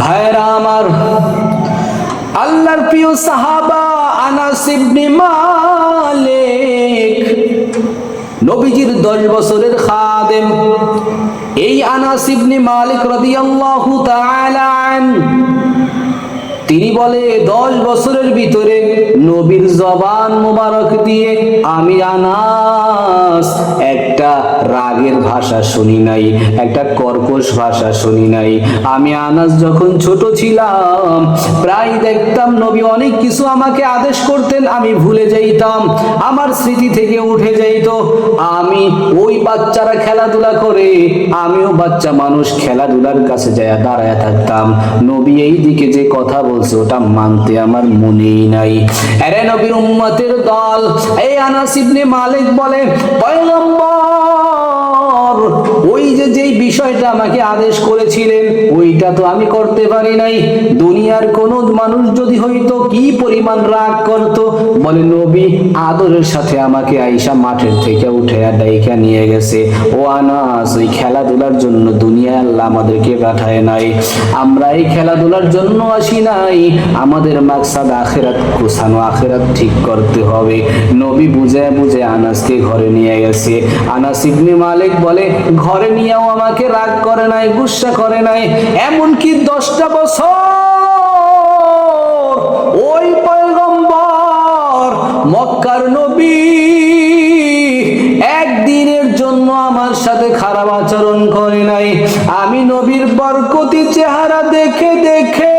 ভাইরা আমার, আল্লাহর প্রিয় সাহাবা আনাস ইবনে মালিক, নবীজির দশ বছরের খাদেম, এই আনাস ইবনে মালিক রাদিয়াল্লাহু তাআলা তিনি বলে, দশ বছরের ভিতরে নবীর জবান মোবারক দিয়ে আমি আনাস রাগের ভাষা শুনি নাই, একটা কর্কশ ভাষা শুনি নাই। আমি আনাস যখন ছোট ছিলাম, প্রায় দেখতাম নবী অনেক কিছু আমাকে আদেশ করতেন, আমি ভুলে যাইতাম, আমার স্মৃতি থেকে উঠে যাইত, আমি ওই বাচ্চারা খেলাধুলা করে, আমিও বাচ্চা মানুষ খেলাধুলার কাছে যায় দাঁড়ায় থাকতাম। নবী এই দিকে যে কথা বলছে, ওটা মানতে আমার মনেই নাই। আরে নবীর উম্মতের দল, এই আনাস ইবনে মালিক বলে, পয়গম্বর বিষয়টা আমাকে আদেশ করেছিলেন ওইটা তো আমি করতে পারি নাই। দুনিয়ার কোন মানুষ যদি হইতো, কি পরিমাণ রাগ করত? বলে, নবী, আদরের সাথে আমাকে আইসা মাঠের থেকে উঠে ডাইকা নিয়ে গেছে। ও আনাস, ওই খেলাধুলার জন্য দুনিয়া আল্লাহ আমাদেরকে পাঠায় নাই। আমরা এই খেলাধুলার জন্য আসি নাই। আমাদের মাকসাদ আখেরাত কুসানো আখেরাত ঠিক করতে হবে। নবী বুঝে বুঝে আনাসকে ঘরে নিয়ে গেছে। আনাস ইবনে মালিক বলে, ঘরে নিয়েও আমাকে রাগ করে নাই, গুসা করে নাই। এমনকি দশটা বছর ওই পয়গম্বর মক্কার নবী একদিনের জন্য আমার সাথে খারাপ আচরণ করে নাই। আমি নবীর বরকতি চেহারা দেখে দেখে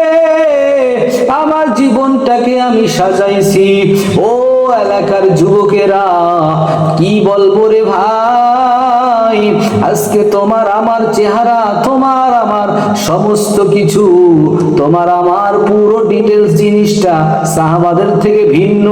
আমার জীবনটাকে আমি সাজাইছি। ও এলাকার যুবকেরা, কি বলব রে ভাই? আজকে তোমার আমার চেহারা, তোমার আমার সমস্ত কিছু। তোমার আমার পুরো ডিটেলস জিনিসটা সাহাবাদের থেকে ভিন্ন।